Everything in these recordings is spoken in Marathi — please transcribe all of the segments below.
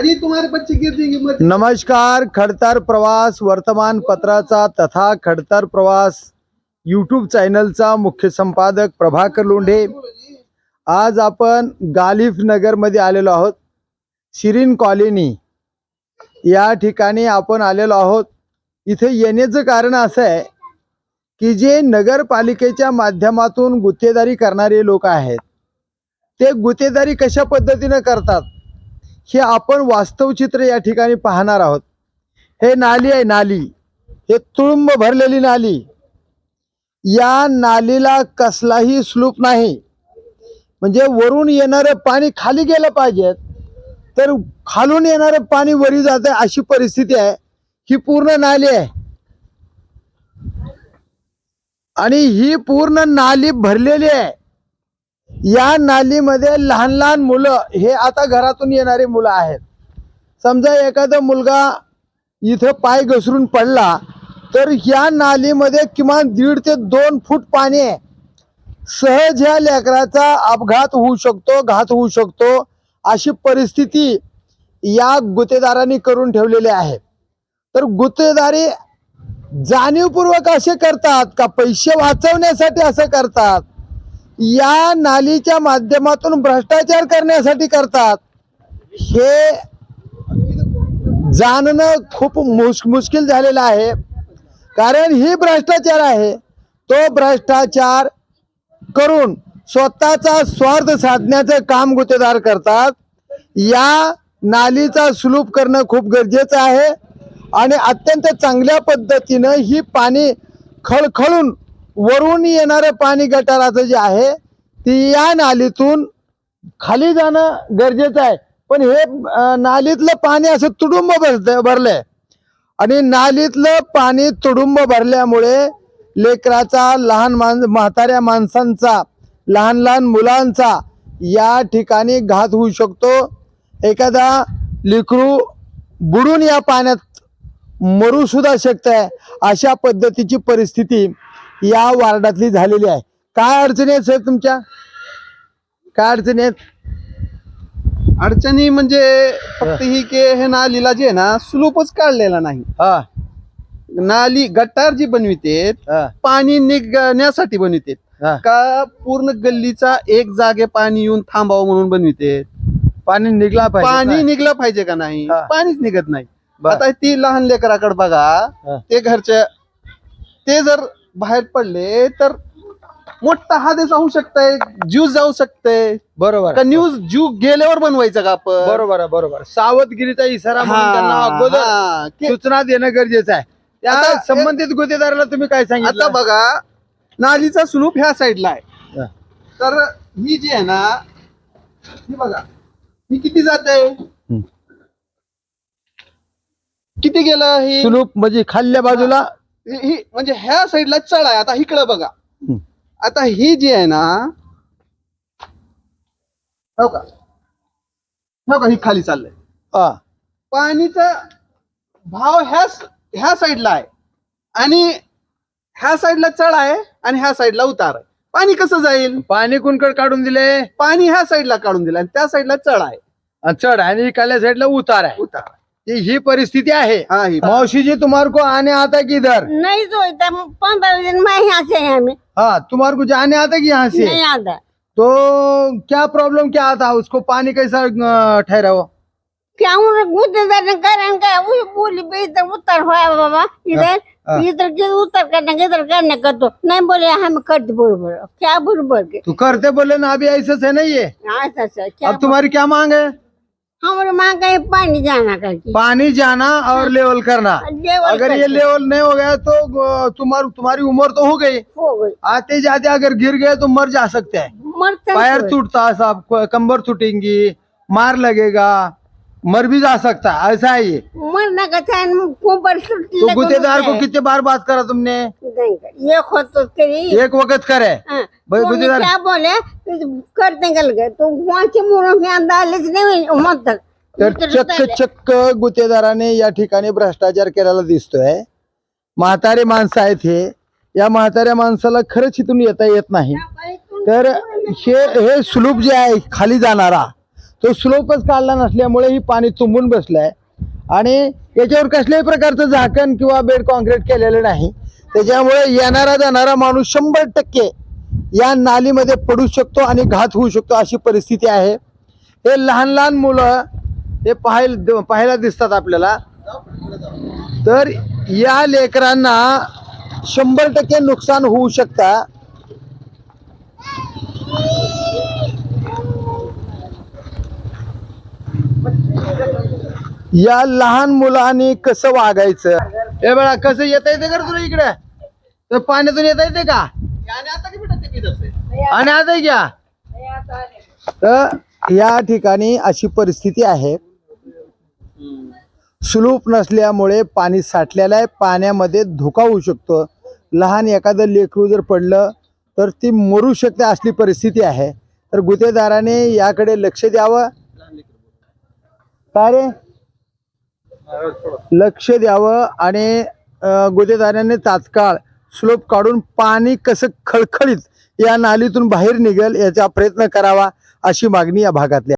अजी तुम्हारे बच्चे गिर जाएंगे नमस्कार खडतर प्रवास वर्तमानपत्राचा तथा खडतर प्रवास यूट्यूब चॅनलचा मुख्य संपादक प्रभाकर लोंढे. आज आपण गालिफ नगरमध्ये आलेलो आहोत. शिरीन कॉलनी. या ठिकाणी आपण आलेलो आहोत. इथे येण्याचं कारण असं आहे की जे नगरपालिकेच्या माध्यमातून गुत्तेदारी करणारे लोक आहेत ते गुत्तेदारी कशा पद्धतीनं करतात? हे आपण वास्तव चित्र या ठिकाणी पाहणार आहोत. हे नाली आहे नाली. हे तुळुंब भरलेली नाली. या नालीला कसलाही स्लूप नाही. म्हणजे वरून येणारं पाणी खाली गेलं पाहिजे. तर खालून येणारं पाणी वरी जात आहे अशी परिस्थिती आहे. ही पूर्ण नाली आहे. आणि ही पूर्ण नाली भरलेली आहे. या नालीमध्ये लहान लहान मुलं हे आता घरातून येणारे मुलं आहेत. समजा एखादा मुलगा इथं पाय घसरून पडला तर या नालीमध्ये किमान दीड ते दोन फूट पाणी आहे. सहज ह्या लेकराचा अपघात होऊ शकतो घात होऊ शकतो अशी परिस्थिती या गुत्तेदारांनी करून ठेवलेली आहे. तर गुत्तेदारी जाणीवपूर्वक असे करतात का? पैसे वाचवण्यासाठी असं करतात? या नालीच्या माध्यमातून भ्रष्टाचार करण्यासाठी करतात. हे जाणणं खूप मुश मुश्किल झालेलं आहे. कारण ही भ्रष्टाचार आहे. तो भ्रष्टाचार करून स्वतःचा स्वार्थ साधण्याचं काम गुतेदार करतात. या नालीचा सुलूप करणं खूप गरजेचं आहे. आणि अत्यंत चांगल्या पद्धतीनं ही पाणी खळखळून वरून येणारं पाणी गटाराचं जे आहे ती या नालीतून खाली जाणं गरजेचं आहे. पण हे नालीतलं पाणी असं तुडुंब भरतं भरलंय. आणि नालीतलं पाणी तुडुंब भरल्यामुळे लेकराचा लहान मान म्हाताऱ्या माणसांचा लहान लहान मुलांचा या ठिकाणी घात होऊ शकतो. एखादा लेकरू बुडून या पाण्यात मरूसुद्धा शकत आहे अशा पद्धतीची परिस्थिती या वार्डातली झालेली आहे. काय अडचणी आहेत साहेब तुमच्या? काय अडचणी आहेत? अडचणी म्हणजे फक्त ही. की हे नालीला जे आहे ना स्लूपच काढलेला नाही. हा. नाली गटार जी बनवितेत हा, पाणी निघण्यासाठी बनवितेत. हा. का पूर्ण गल्लीचा एक जागे पाणी येऊन थांबावं म्हणून बनवितेत? पाणी निघला पाहिजे पाणी? निघलं पाहिजे का नाही. पाणीच निघत नाही. आता ती लहान लेकराकडे बघा. ते घरच्या ते जर बाहेर पडले तर मोठा हादेस होऊ शकतंय जीव जाऊ शकतंय. बरोबर. का न्यूज जीव गेल्यावर बनवायचं का आपण? बरोबर आहे बरोबर. सावधगिरीचा इशारा म्हणून हा, त्यांना अगोदर हा. के- सूचना देणं गरजेचं आहे. त्या संबंधित गुत्तेदाराला तुम्ही काय आता सांगितलं? बघा नालीचा स्लूप ह्या साईडला आहे. हा. तर ही जी आहे ना ही बघा ही किती जाते? किती गेलं ही? सुलूप म्हणजे खाल्ल्या बाजूला ही- म्हणजे ह्या साईडला चढ आहे. आता इकडं बघा. आता ही जी आहे ना हो का? हो का? ही खाली चाललंय. पाणीचा भाव ह्या ह्या साईडला आहे. आणि ह्या साईडला चढ आहे आणि ह्या साईडला उतार आहे. पाणी कसं जाईल? पाणी कुणकड काढून दिले? पाणी ह्या साईडला काढून दिलं आणि त्या साईडला चढ आहे. आणि चढ आणि काल्या साईडला उतार आहे. उतार आहे. ही ही परिस्थिती ही मौसी जी तुम्हारे को आने आता कि इधर नहीं तो पंद्रह दिन में यहाँ से हैं हमें। हाँ तुम्हारे को जाने आता कि यहाँ से? नहीं आता। तो क्या प्रॉब्लम क्या आता? उसको पानी कैसा ठहरा हो क्या उन्हें गुत्तेदार करें क्या वो बोली पे इधर उतर हुआ बाबा इधर हाँ। इधर के उतर करने के इधर करने का तो नहीं बोले हम कर दे बोल बोल। क्या बोल बोल के? तो करते बोले ना अभी ऐसे से नहीं है। हाँ सर अब तुम्हारी क्या मांग है? हमारे माँ का ये पानी जाना करके पानी जाना और लेवल करना. लेवल अगर ये। लेवल नहीं हो गया तो तुम्हारी तुम्हारी उम्र तो हो गई। हो गई। आते जाते अगर गिर गए तो मर जा सकते हैं। पैर टूटता सब कंबर टूटेंगी मार लगेगा। मर भी जा सकता है ऐसा है ये। मरने का टाइम ऊपर तो गुत्तेदार को कितने बार बात करा तुमने? ये खुद तो करी। एक वक्त करे। हाँ, गुत्तेदार- क्या बोले? कर निकल गए। तो वहाँ के मुरों में अंदाज नहीं हुई मत तक। तर चक्क चक्क गुत्तेदाराने या ठिकाणी भ्रष्टाचार केलेला दिसतोय. म्हातारे माणसं आहेत हे. या म्हाताऱ्या माणसाला खरंच इथून येता येत नाही. तर हे हे स्लूप जे आहे खाली जाणारा तो स्लोपच काढला नसल्यामुळे ही पाणी तुंबून बसलंय. आणि याच्यावर कसल्याही प्रकारचं झाकण किंवा बेड कॉन्क्रीट केलेलं नाही. त्याच्यामुळे येणारा जाणारा माणूस शंभर टक्के या नालीमध्ये पडू शकतो आणि घात होऊ शकतो अशी परिस्थिती आहे. हे लहान लहान मुलं हे पाहायला पाहायला दिसतात आपल्याला. तर या लेकरांना शंभर टक्के नुकसान होऊ शकता. या लहान मुलांनी कसं वागायचं? हे बघा कसं येता येते का रे तुला इकडे. तर पाण्यातून येता येते का? आणि आता घ्या. तर या ठिकाणी अशी परिस्थिती आहे. सुलूप नसल्यामुळे पाणी साठलेलं आहे पाण्यामध्ये धोका होऊ शकतो. लहान एखादं लेकरू जर पडलं तर ती मरू शकते असली परिस्थिती आहे. तर गुत्तेदाराने याकडे लक्ष द्यावं. काय रे? लक्ष द्यावं आणि अं, तात्काळ स्लोप काढून पाणी कसं खळखळीत या नालीतून बाहेर निघेल याचा प्रयत्न करावा अशी मागणी या भागातल्या.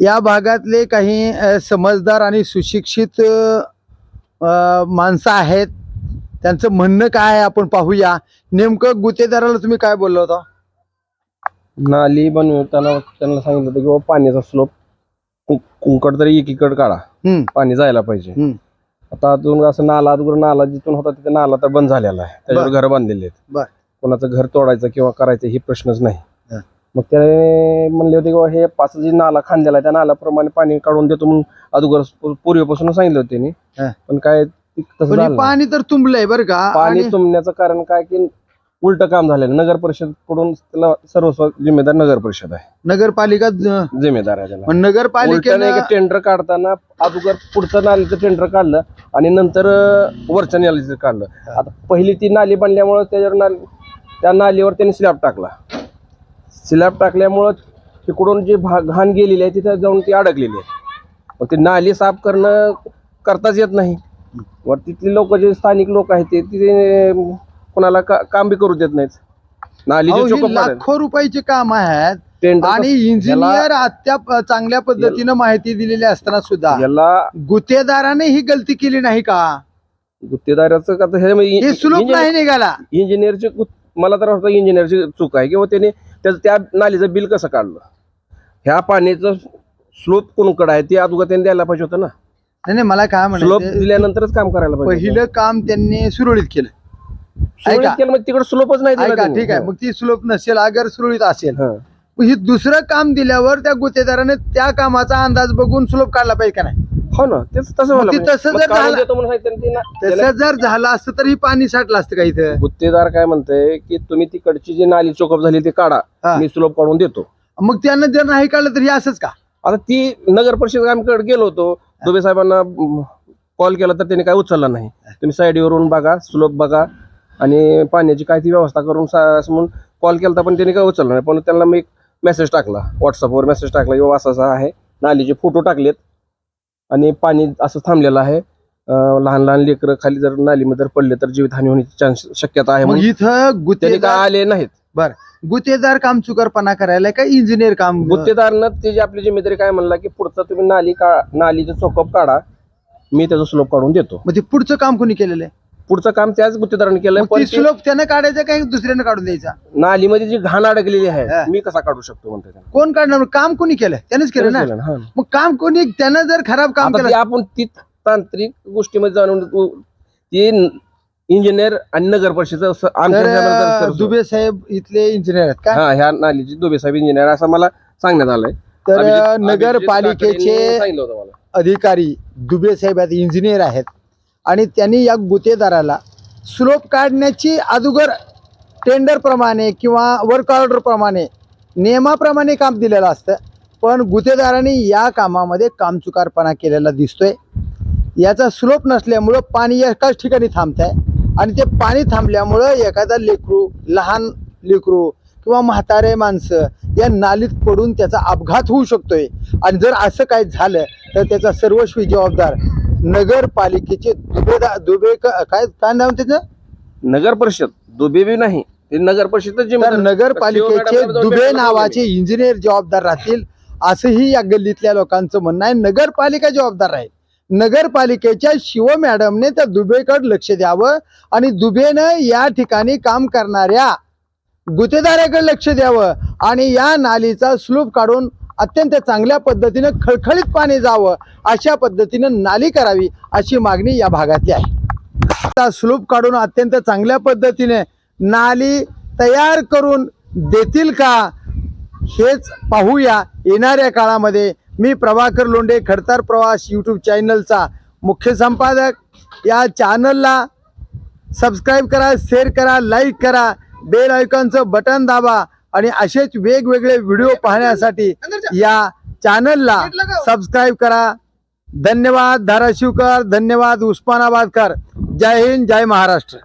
या भागातले काही समजदार आणि सुशिक्षित माणसं आहेत. त्यांचं म्हणणं काय आहे आपण पाहूया. नेमकं गुतेदाराला तुम्ही काय बोललो होता? नाली बनवताना त्यांना सांगितलं होतं की पाण्याचा स्लोप कुंकड तरी एकीकड काढा हम्म, पाणी जायला पाहिजे हम्म. आता अजून असं नाला अगोदर नाला जिथून होता तिथे नाला तर बंद झालेला आहे त्याच्यावर घर बांधलेले आहेत. कोणाचं घर तोडायचं किंवा करायचं हे प्रश्नच नाही. मग ते म्हणले होते की हे पाच जी नाला खांदलेला आहे त्या नाल्याप्रमाणे पाणी काढून देतो म्हणून अगोदर पू- पूर्वीपासून सांगितलं होते त्यांनी हा. पण काय ते तसं पण झालं नाही. पाणी तर तुंबलंय बरं का पाणी आणि तुंबण्याचं कारण काय की उलट काम झालेलं. नगर परिषदकडून त्याला सर्वस्व जिम्मेदार नगर परिषद आहे. नगरपालिका ज- जिम्मेदार आहे त्याला. नगरपालिकेनं टेंडर काढताना अगोदर पुढचं नालीचं टेंडर काढलं आणि नंतर अं, वरच्या नालीचं काढलं. आता पहिली ती नाली बनल्यामुळं त्याच्यावर नाली त्या नालीवर त्यांनी स्लॅब टाकला. स्लॅब टाकल्यामुळं तिकडून जी भा घाण गेलेली आहे तिथे जाऊन ती अडकलेली आहे. मग ती नाली साफ करणं करताच येत नाही. वर तिथली लोक जे स्थानिक लोक आहेत ते तिथे कोणाला का- काम बी करू देत नाहीत. नाली अहो, ही लाखो रुपयाची काम आहेत टेंडर आणि इंजिनियर अत्याप चांगल्या पद्धतीनं माहिती दिलेली असताना सुद्धा याला गुत्तेदाराने ही गलती केली नाही का? गुत्तेदाराचं का तर हे म्हणजे हे सुलभ इंजिनियर- नाही निघाला. इंजिनियरची मला तर वाटतं इंजिनियरची चूक आहे. किंवा त्याने त्याचं त्या नालीचं बिल कसं काढलं? ह्या पाण्याचं स्लोप कोणकडं आहे? ते अगोदर त्यांनी द्यायला पाहिजे होतं ना. नाही नाही, मला काय स्लोप म्हणायचं दिल्यानंतरच काम करायला पाहिजे होतं. पहिलं काम त्यांनी सुरळीत केलं. सुरळीत. केलं तिकडे स्लोपच नाही दिला ऐका त्यांनी. ठीक आहे. मग ती सुलभ नसेल अगर सुरळीत असेल हा. मग ही दुसरं काम दिल्यावर त्या गुत्तेदाराने त्या कामाचा अंदाज बघून सुलभ काढला पाहिजे का नाही? हो ना तेच तसं ते जर झालं- तसं जर झालं असतं तर ही पाणी साठलं असतं का इथं? गुत्तेदार काय म्हणतंय की तुम्ही तिकडची जी नाली चोकअप झाली ती काढा. हा. मी स्लोप काढून देतो. मग त्यांना जर नाही काढलं तर हे असंच का? आता ती नगर परिषद आमच्याकडे गेलो होतो. दुबे साहेबांना कॉल केला तर त्यांनी काय उचलला नाही. तुम्ही साईडवरून बघा स्लोप बघा. आणि पाण्याची काय ती व्यवस्था करून सा- कॉल केला पण त्यांनी काय उचलला नाही. पण त्यांना मी एक मेसेज टाकला. व्हॉट्सअपवर मेसेज टाकला किंवा असं असं आहे. नालीचे फोटो टाकलेत. आणि पाणी असं थांबलेलं आहे. लहान लहान लेकरं खाली जर नालीमध्ये जर पडले तर जीवितहानी होण्याची चान्स शक्यता आहे मग म्हणून. इथं त्यांनी काय गुत्तेदार आले नाहीत. गुत्तेदार काम चुकारपणा करायला का इंजिनियर काम? गुत्तेदारनं ते जी आपली जिम्मेदारी काय म्हणला की पुढचं तुम्ही नाली का नालीचं चोकअप काढा. मी त्याचा स्लोप काढून देतो. मग ते पुढचं काम कोणी केलेलं आहे? पुढचं काम त्याच गुत्तेदाराने केलंय पण ती सुलभ त्यानं काढायचं का दुसऱ्यानं काढून द्यायचा? नालीमध्ये जी घाण अडकलेली हा. आहे मी कसा काढू शकतो म्हणतो. कोण काढणार? काम कोणी केलं त्यानेच केलं ना. केलं ना, हा. मग काम कोणी त्यानं जर खराब काम आता ते केलं आपण ती तांत्रिक गोष्टीमध्ये जाणून उ- ती इंजिनियर आणि नगर परिषद आमच्या तर दुबे साहेब इथले इंजिनियर आहेत का? हा ह्या नालीची दुबे साहेब इंजिनियर असं मला सांगण्यात आलंय. तर अभिजित- अभिजित नगरपालिकेचे काकडेंनी सांगितलं होतं मला. अधिकारी दुबे साहेब आहेत इंजिनियर आहेत. आणि त्यांनी या गुतेदाराला स्लोप काढण्याची अगोदर टेंडरप्रमाणे किंवा वर्क ऑर्डरप्रमाणे नियमाप्रमाणे काम दिलेलं असतं. पण गुत्तेदारांनी या कामामध्ये कामचुकारपणा केलेला दिसतोय. याचा स्लोप नसल्यामुळं पाणी एकाच ठिकाणी थांबत आहे आणि ते पाणी थांबल्यामुळं एखादा लेकरू लहान लेकरू किंवा म्हातारे माणसं या नालीत पडून त्याचा अपघात होऊ शकतोय. आणि जर असं काय झालं तर त्याचा सर्वस्वी जबाबदार नगरपालिकेचे दुबे क- काय काय नाव त्याचं? नगर परिषद. दुबे बी नाही. ते नगर परिषद तर नगरपालिकेचे दुबे नावाचे इंजिनियर जबाबदार राहतील असंही या गल्लीतल्या लोकांचं म्हणणं आहे. नगरपालिका जबाबदार आहे. नगरपालिकेच्या शिव मॅडमने त्या दुबेकडे लक्ष द्यावं आणि दुबेनं या ठिकाणी काम करणाऱ्या गुत्तेदाराकडे लक्ष द्यावं आणि या नालीचा स्लूप काढून अत्यंत चांगल्या पद्धतीनं खळखळीत पाणी जावं अशा पद्धतीनं नाली करावी अशी मागणी या भागातली आहे. आता स्लूप काढून अत्यंत चांगल्या पद्धतीने नाली तयार करून देतील का हेच पाहूया येणाऱ्या काळामध्ये. मी प्रभाकर लोंढे खडतर प्रवास यूट्यूब चॅनलचा मुख्य संपादक. या चॅनलला सबस्क्राईब करा शेअर करा लाईक करा बेल आयकॉनचं बटन दाबा. आणि असेच वेगवेगळे व्हिडिओ पाहण्यासाठी या चॅनलला सबस्क्राईब करा. धन्यवाद धाराशिवकर. धन्यवाद उस्मानाबादकर. जय हिंद जय महाराष्ट्र.